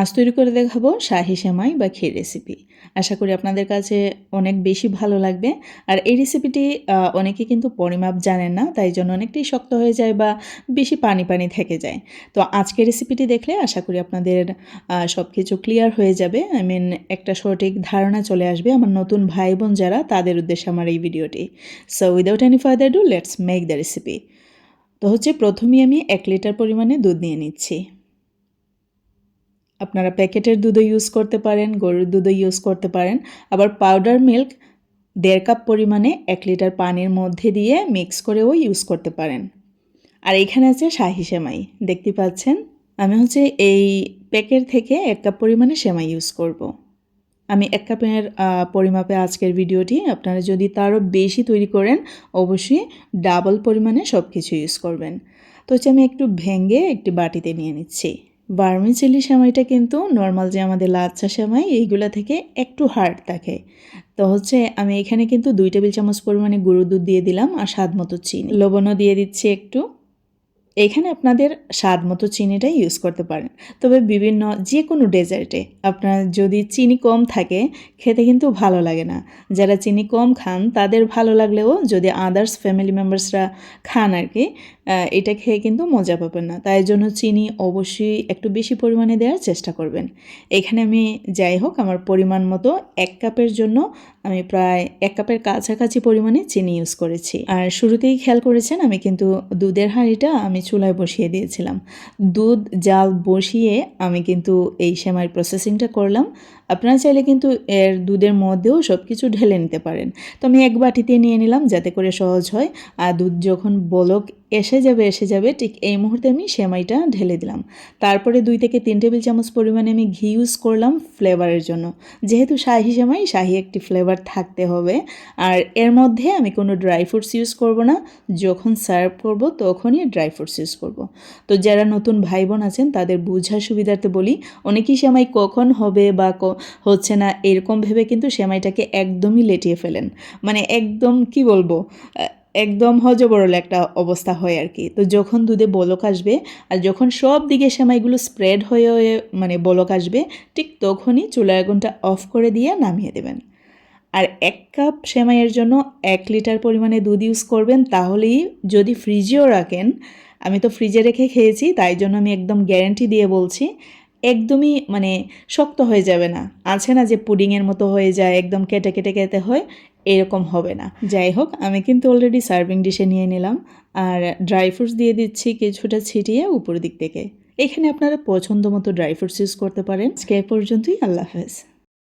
আজ তৈরি করে দেখাবো শাহি সেমাই বা ক্ষীর রেসিপি আশা করি আপনাদের কাছে অনেক বেশি ভালো লাগবে। আর এই রেসিপিটি অনেকে কিন্তু পরিমাপ জানেন না, তাই জন্য অনেকটাই শক্ত হয়ে যায় বা বেশি পানি পানি থেকে যায়। তো আজকের রেসিপিটি দেখলে আশা করি আপনাদের সব কিছু ক্লিয়ার হয়ে যাবে। আই মিন একটা সঠিক ধারণা চলে আসবে আমার নতুন ভাই বোন যারা, তাদের উদ্দেশ্যে আমার এই ভিডিওটি so without any further do let's make the recipe তো হচ্ছে প্রথমেই আমি এক লিটার পরিমাণে দুধ নিয়ে নিচ্ছি। আপনারা প্যাকেটের দুধও ইউজ করতে পারেন, গরুর দুধও ইউজ করতে পারেন। আবার পাউডার মিল্ক দেড় কাপ পরিমাণে এক লিটার পানির মধ্যে দিয়ে মিক্স করেও ইউজ করতে পারেন। আর এখানে আছে শাহি সেমাই, দেখতে পাচ্ছেন? আমি হচ্ছে এই প্যাকেট থেকে এক কাপ পরিমাণে সেমাই ইউজ করব। আমি এক কাপের পরিমাপে আজকের ভিডিওটি আপনারা যদি তারও বেশি তৈরি করেন, অবশ্যই ডাবল পরিমাণে সব কিছু ইউজ করবেন। তো হচ্ছে আমি একটু ভেঙে একটি বাটিতে নিয়ে নিচ্ছি। ভার্মিচিলি সেমাইটা কিন্তু নর্মাল যে আমাদের লাচ্ছা সেমাই, এইগুলা থেকে একটু হার্ড থাকে। তো হচ্ছে আমি এখানে কিন্তু দুই টেবিল চামচ পরিমাণে গুঁড়ো দুধ দিয়ে দিলাম আর স্বাদ মতো চিনি। লবণও দিয়ে দিচ্ছি একটু। এখানে আপনাদের স্বাদ মতো চিনিটাই ইউজ করতে পারেন। তবে বিভিন্ন যে কোনো ডেজার্টে আপনার যদি চিনি কম থাকে, খেতে কিন্তু ভালো লাগে না। যারা চিনি কম খান, তাদের ভালো লাগলেও যদি আদার্স ফ্যামিলি মেম্বার্সরা খান আর কি এটা খেয়ে কিন্তু মজা পাবেন না। তাই জন্য চিনি অবশ্যই একটু বেশি পরিমাণে দেওয়ার চেষ্টা করবেন। এখানে আমি যাই হোক, আমার পরিমাণ মতো এক কাপের জন্য আমি প্রায় এক কাপের কাছাকাছি পরিমাণে চিনি ইউজ করেছি। আর শুরুতেই খেয়াল করেছেন, আমি কিন্তু দুধের হাঁড়িটা আমি চুলায় বসিয়ে দিয়েছিলাম। দুধ, জাল বসিয়ে আমি কিন্তু এই সেমাই প্রসেসিংটা করলাম। আপনারা চাইলে কিন্তু এর দুধের মধ্যেও সব কিছু ঢেলে নিতে পারেন। তো আমি এক বাটিতে নিয়ে নিলাম যাতে করে সহজ হয়। আর দুধ যখন বলক এসে যাবে এসে যাবে, ঠিক এই মুহূর্তে আমি সেমাইটা ঢেলে দিলাম। তারপরে দুই থেকে তিন টেবিল চামচ পরিমাণে আমি ঘি ইউজ করলাম ফ্লেভারের জন্য। যেহেতু শাহি সেমাই, শাহি একটি ফ্লেভার থাকতে হবে। আর এর মধ্যে আমি কোনো ড্রাই ফ্রুটস ইউজ করব না। যখন সার্ভ করব তখনই ড্রাই ফ্রুটস ইউজ করব। তো যারা নতুন ভাই বোন আছেন, তাদের বোঝার সুবিধার্থে বলি, অনেকেই সেমাই কখন হবে বা হচ্ছে না, এরকম ভেবে কিন্তু সেমাইটাকে একদমই লেটিয়ে ফেলেন। মানে একদম, কি বলব একদম হজবরল একটা অবস্থা হয় আর কি। তো যখন দুধে বলক আসবে আর যখন সব দিকে সেমাইগুলো স্প্রেড হয়ে হয়ে মানে বলক আসবে, ঠিক তখনই চুলার আগুনটা অফ করে দিয়ে নামিয়ে দেবেন। আর এক কাপ সেমাইয়ের জন্য এক লিটার পরিমাণে দুধ ইউজ করবেন, তাহলেই যদি ফ্রিজেও রাখেন আমি তো ফ্রিজে রেখে খেয়েছি, তাই জন্য আমি একদম গ্যারেন্টি দিয়ে বলছি, একদমই মানে শক্ত হয়ে যাবে না। আছে না যে পুডিংয়ের মতো হয়ে যায়, একদম কেটে কেটে খেতে হয়, এরকম হবে না। যাই হোক, আমি কিন্তু অলরেডি সার্ভিং ডিশে নিয়ে নিলাম, আর ড্রাই ফ্রুটস দিয়ে দিচ্ছি কিছুটা ছিটিয়ে উপর দিক থেকে। এখানে আপনারা পছন্দ মতো ড্রাই ফ্রুটস ইউজ করতে পারেন। এ পর্যন্তই, আল্লাহ হাফেজ।